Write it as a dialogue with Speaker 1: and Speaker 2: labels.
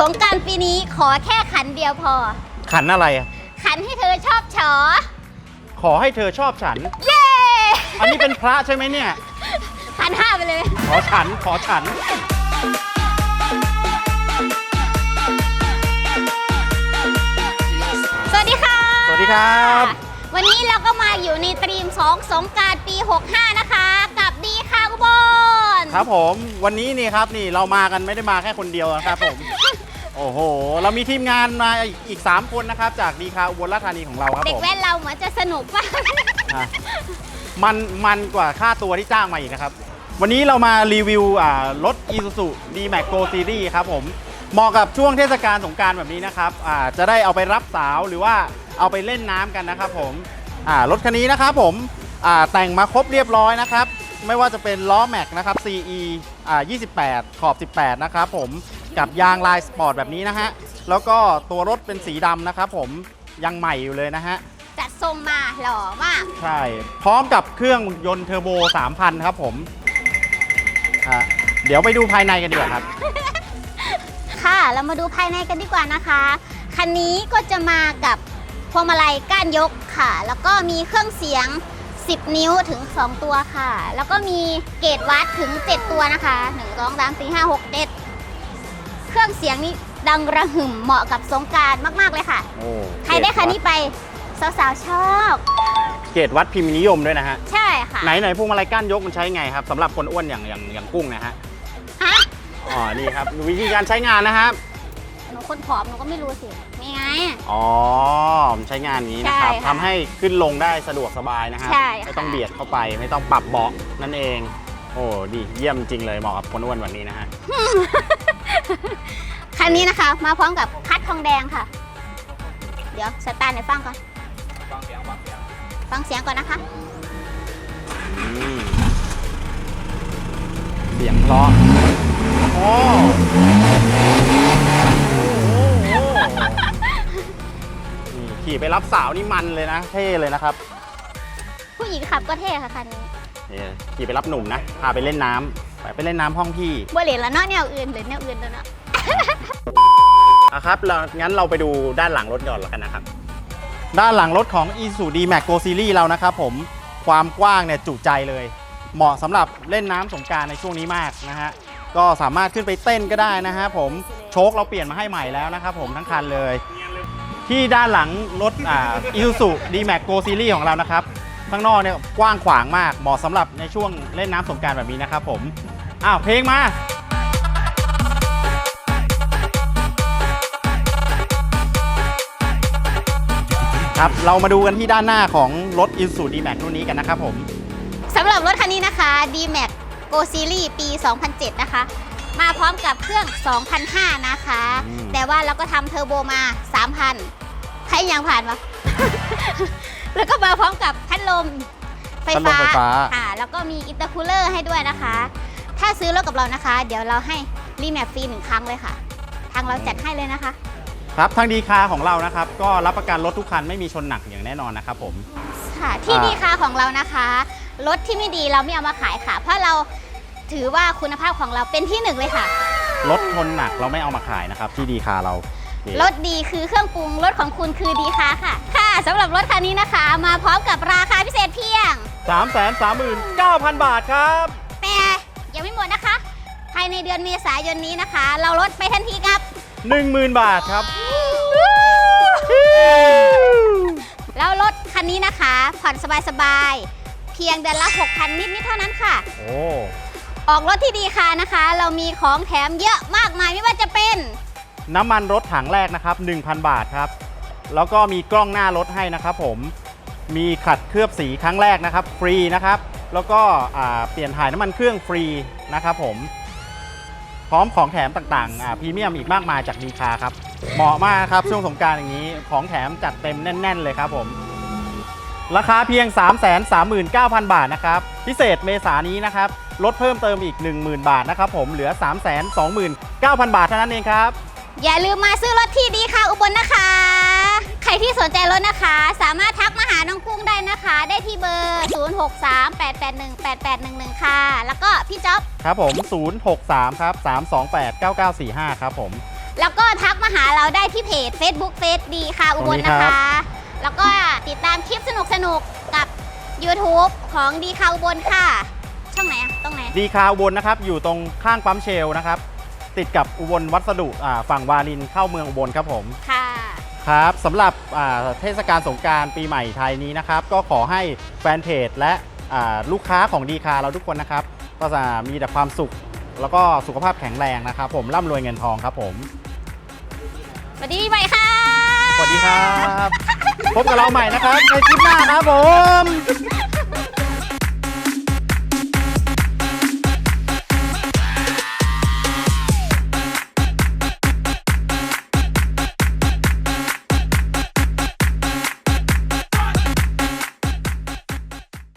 Speaker 1: สงกรารปีนี้ขอแค่ขันเดียวพอ
Speaker 2: ขันอะไรอะ
Speaker 1: ขันให้เธอชอบฉอ
Speaker 2: ขอให้เธอชอบฉัน
Speaker 1: เย้
Speaker 2: อันนี้เป็นพระใช่ไหมเนี่ย
Speaker 1: ขันห้าไปเลย
Speaker 2: ขอฉัน ขอฉัน
Speaker 1: สวัสดีค่ะ
Speaker 2: สวัสดีครับ
Speaker 1: วันนี้เราก็มาอยู่ในตรีม2สงกรารปี 65 นะคะ กับดีค่ะอุบล
Speaker 2: ครับผม วันนี้นี่ครับนี่เรามากันไม่ได้มาแค่คนเดียวนะครับผม โอ้โห เรามีทีมงานมาอีก 3 คนนะครับ จากดีคาอุบลราชธานีของเราครับ
Speaker 1: เด็
Speaker 2: ผ
Speaker 1: ก
Speaker 2: ม
Speaker 1: แว่นเราเหมือนจะสนุกมาก
Speaker 2: อะมันมันกว่าค่าตัวที่จ้างมาอีกนะครับ วันนี้เรามารีวิวอ่ารถ Isuzu D-Max Go Series ครับผม เหมาะกับช่วงเทศกาลสงกรารแบบนี้นะครับอ่าจะได้เอาไปรับสาวหรือว่าเอาไปเล่นน้ำกันนะครับผมอ่ารถคันนี้นะครับผมอ่าแต่งมาครบเรียบร้อยนะครับ ไม่ว่าจะเป็นล้อแม็กนะครับ CE อ่า28 ขอบ 18 นะครับผม กับยางลายสปอร์ตแบบนี้นะฮะ แล้วก็ตัวรถเป็นสีดำนะครับผมยังใหม่อยู่เลยนะฮะ
Speaker 1: จัดทรงมาหล่อมาก
Speaker 2: ใช่ พร้อมกับเครื่องยนต์เทอร์โบ 3,000 ครับผมอะเดี๋ยวไปดูภายในกันดีกว่าครับ
Speaker 1: ค่ะ เรามาดูภายในกันดีกว่านะคะ คันนี้ก็จะมากับพวงมาลัยก้านยกค่ะ แล้วก็มีเครื่องเสียง 10 นิ้วถึง 2 ตัวค่ะ แล้วก็มีเกจวัดถึง 7 ตัวนะคะ 1 2 3 4 5 6 7 เครื่องเสียงนี้ดังระหึ่มเหมาะกับสงกรารมากๆเลยค่ะ
Speaker 2: โอ้
Speaker 1: ใครได้คันนี้ไปสาวๆชอบ
Speaker 2: เกรดวัดพิมพ์นิยมด้วยนะฮะ
Speaker 1: ใช่ค่ะ
Speaker 2: ไหนไหนพวงมาลัยก้านยกมันใช้ไงครับสำหรับคนอ้วนอย่างอย่างอย่างกุ้งนะฮะ
Speaker 1: ฮะ
Speaker 2: อ๋อ นี่ครับวิธีการใช้งานนะครับ
Speaker 1: หนูคนผอมหนูก็ไม่รู้สินี่ไง
Speaker 2: อ๋อมันใช้งานนี้นะครับ
Speaker 1: ใช่ค่ะ
Speaker 2: ทำให้ขึ้นลงได้สะดวกสบายนะครับ
Speaker 1: ใช่ค่ะ
Speaker 2: ไม่ต้องเบียดเข้าไป ไม่ต้องปรับเบาะนั่นเอง โอ้ ดี เยี่ยมจริงเลยเหมาะกับคนอ้วนแบบนี้นะฮะ
Speaker 1: คันนี้นะคะ มาพร้อมกับคัดทองแดงค่ะ เดี๋ยวสตาร์ทในฟังก่อน ฟังเสียงฟังเสียงก่อนนะคะ
Speaker 2: เสียงเพราะโอ้โอ้โหนี่ขี่ไปรับสาวนี่มันเลยนะ เท่เลยนะครับ
Speaker 1: ผู้หญิงขับก็เท่ค่ะคันนี้
Speaker 2: นี่ขี่ไปรับหนุ่มนะ พาไปเล่นน้ำ ไปไปเล่นน้ำห้องพี่
Speaker 1: บัวเหรียญละเนาะแนวอื่นหรือแนวอื่นแล้วเนาะ
Speaker 2: อะครับเรางั้นเราไปดูด้านหลังรถก่อนแล้วกันนะครับ ด้านหลังรถของ Isuzu D-Max Go Series เรานะครับผมความกว้างเนี่ยจุใจเลย เหมาะสำหรับเล่นน้ำสงกรารในช่วงนี้มากนะฮะก็สามารถขึ้นไปเต้นก็ได้นะฮะผมโชคเราเปลี่ยนมาให้ใหม่แล้วนะครับผมทั้งคันเลย ที่ด้านหลังรถอ่า Isuzu D-Max Go Series ของเรานะครับข้างนอกเนี่ยกว้างขวางมากเหมาะสำหรับในช่วงเล่นน้ำสงกรารแบบนี้นะครับผม อ้าวเพลงมาครับเรามาดูกันที่ด้านหน้าของรถ Isuzu D-Max รุ่นนี้กันนะครับผม
Speaker 1: สำหรับรถคันนี้นะคะ D-Max Go Series ปี 2007 นะคะ มาพร้อมกับเครื่อง 2,005 นะคะ
Speaker 2: อืม
Speaker 1: แต่ว่าเราก็ทำเทอร์โบมา 3,000 ใครยังผ่านวะ แล้วก็มาพร้อมกับพัดลมไฟ
Speaker 2: พัดลม
Speaker 1: ฟ้า
Speaker 2: ไฟฟ้า
Speaker 1: ค่ะแล้วก็มีอินเตอร์คูลเลอร์ให้ด้วยนะคะ ถ้าซื้อรถกับเรานะคะ เดี๋ยวเราให้รีแมปฟรีหนึ่งครั้งเลยค่ะ ทางเราจัดให้เลยนะคะ
Speaker 2: ครับทางดีคาของเรานะครับ ก็รับประกันรถทุกคันไม่มีชนหนักอย่างแน่นอนนะครับผม
Speaker 1: ค่ะ ที่
Speaker 2: อ่า
Speaker 1: ดีค่าของเรานะคะ รถที่ไม่ดีเราไม่เอามาขายค่ะ เพราะเราถือว่าคุณภาพของเราเป็นที่หนึ่งเลยค่ะ
Speaker 2: รถชนหนักเราไม่เอามาขายนะครับ ที่ดีคาเรานี่
Speaker 1: รถดีคือเครื่องปรุงรถของคุณคือดีค่าค่ะ ค่ะสำหรับรถคันนี้นะคะ มาพร้อมกับราคาพิเศษเพียง
Speaker 2: สามแสนสามหมื่นเก้าพันบาทครับ
Speaker 1: แต่ยังไม่ หมดนะคะ ภายในเดือนเมษายนนี้นะคะ เราลดไปทันทีครับ
Speaker 2: หนึ่งหมื่นบาทครับ
Speaker 1: แล้วรถคันนี้นะคะ ผ่อนสบายๆ เพียงเดือนละ 6,000นิดๆเท่านั้นค่ะ
Speaker 2: โอ้
Speaker 1: ออกรถที่ดีค่ะนะคะ เรามีของแถมเยอะมากมายไม่ว่าจะเป็น
Speaker 2: น้ำมันรถถังแรกนะครับ 1,000 บาทครับ แล้วก็มีกล้องหน้ารถให้นะครับผม มีขัดเคลือบสีครั้งแรกนะครับ ฟรีนะครับ แล้วก็เปลี่ยนถ่ายน้ำมันเครื่องฟรีนะครับผม พร้อมของแถมต่างๆพรีเมียมอีกมากมายจากดีคาครับ เหมาะมากครับช่วงสงการอย่างนี้ ของแถมจัดเต็มแน่น ๆ เลยครับผม ราคาเพียง 339,000 บาทนะครับ พิเศษเมษานี้นะครับ ลดเพิ่มเติมอีก 10,000 บาทนะครับผมเหลือ 329,000 บาทเท่านั้นเองครับ
Speaker 1: อย่าลืมมาซื้อรถที่ดีค่ะอุบลนะคะ นใจรถนะคะ สามารถทักมาหาน้องกุ้งได้นะคะ ได้ที่เบอร์ 0638818811 ค่ะ แล้วก็พี่จ๊อบ
Speaker 2: ครับผม 063 ครับ 328 9945 ครับผม
Speaker 1: แล้วก็ทักมาหาเราได้ที่เพจ Facebook เฟซดีค่ะอุบล
Speaker 2: ตรงนี้
Speaker 1: นะ
Speaker 2: ครั
Speaker 1: คะ
Speaker 2: บ
Speaker 1: แล้วก็ติดตามคลิปสนุกๆกับ YouTube ของดีค่ะอุบลค่ะ ช่องไหนอะตรงไหน
Speaker 2: ดีคาอุบลนะครับ อยู่ตรงข้างปั๊มเชลนะครับ ติดกับอุบลวัสดุอ่าฝั่งวารินเข้าเมืองอุบลครับผม
Speaker 1: ค่ะ
Speaker 2: ครับสำหรับอ่าเทศกาลสงกรารปีใหม่ไทยนี้นะครับ ก็ขอให้แฟนเพจและอ่าลูกค้าของดีคาเราทุกคนนะครับ ก็จะมีแต่ความสุขแล้วก็สุขภาพแข็งแรงนะครับ ผมร่ำรวยเงินทองครับผม
Speaker 1: สวัสดีปีใหม่ค่ะ
Speaker 2: สวัสดีครับ พบกับเราใหม่นะครับในคลิปหน้าครับผม